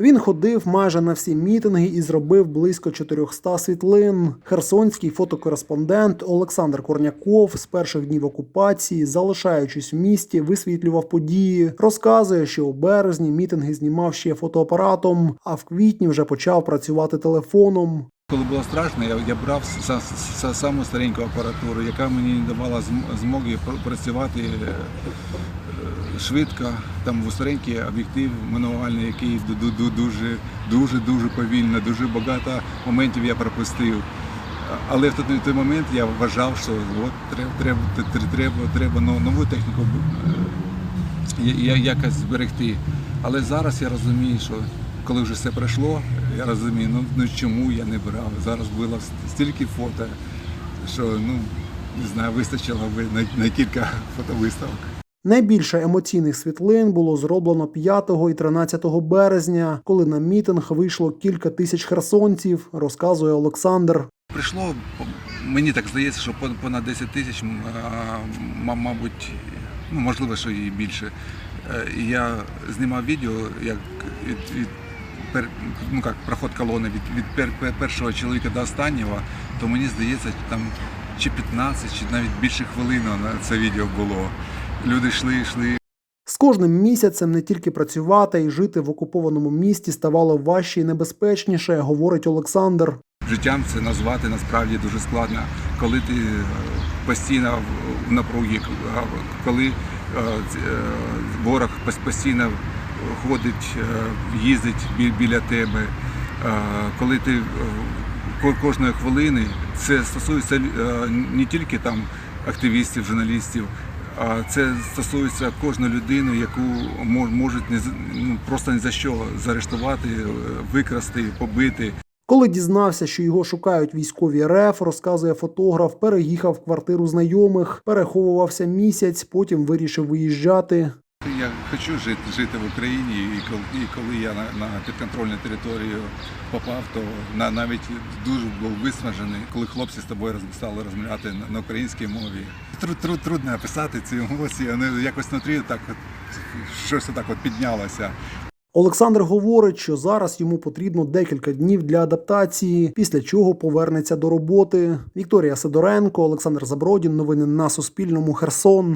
Він ходив майже на всі мітинги і зробив близько 400 світлин. Херсонський фотокореспондент Олександр Корняков з перших днів окупації, залишаючись в місті, висвітлював події. Розказує, що у березні мітинги знімав ще фотоапаратом, а в квітні вже почав працювати телефоном. Коли було страшно, я, я брав с- с- с- саму стареньку апаратуру, яка мені не давала змоги пр- працювати е, е, швидко. Там був старенький об'єктив мануальний, який ду- ду- ду- дуже, дуже, повільно, дуже багато моментів я пропустив. Але в той, той момент я вважав, що от треба, треба, треба, нову техніку е, якось зберегти. Але зараз я розумію, що коли вже все пройшло, я розумію, ну, ну чому я не брав. Зараз було стільки фото, що ну не знаю, вистачило би на, на кілька фотовиставок. Найбільше емоційних світлин було зроблено 5 і 13 березня, коли на мітинг вийшло кілька тисяч херсонців, розказує Олександр. Прийшло, мені так здається, що пон- понад 10 тисяч, мабуть, ну, можливо, що і більше. Е, Я знімав відео, як від, ну, як, проход колони від, від пер, пер- першого чоловіка до останнього, то мені здається, там чи 15, чи навіть більше хвилин на це відео було. Люди йшли, йшли, З кожним місяцем не тільки працювати і жити в окупованому місті ставало важче і небезпечніше, говорить Олександр. Життям це назвати насправді дуже складно, коли ти е, постійно в- напругі, коли е, ц- е, ворог постійно ходить, е, їздить бі- біля тебе, е, коли ти е, кожної хвилини це стосується не тільки там активістів, журналістів. А це стосується кожної людини, яку мо- можуть не ну, просто ні за що заарештувати, викрасти, побити. Коли дізнався, що його шукають військові РФ, розказує фотограф, переїхав в квартиру знайомих, переховувався місяць, потім вирішив виїжджати. Я хочу жити, жити в Україні, і коли, і коли я на, на підконтрольну територію попав, то на, навіть дуже був виснажений, коли хлопці з тобою роз- стали розмовляти на, на українській мові. Труд, труд, трудно описати ці емоції, вони якось внутрі так от, щось так от піднялося. Олександр говорить, що зараз йому потрібно декілька днів для адаптації, після чого повернеться до роботи. Вікторія Сидоренко, Олександр Забродін. Новини на Суспільному. Херсон.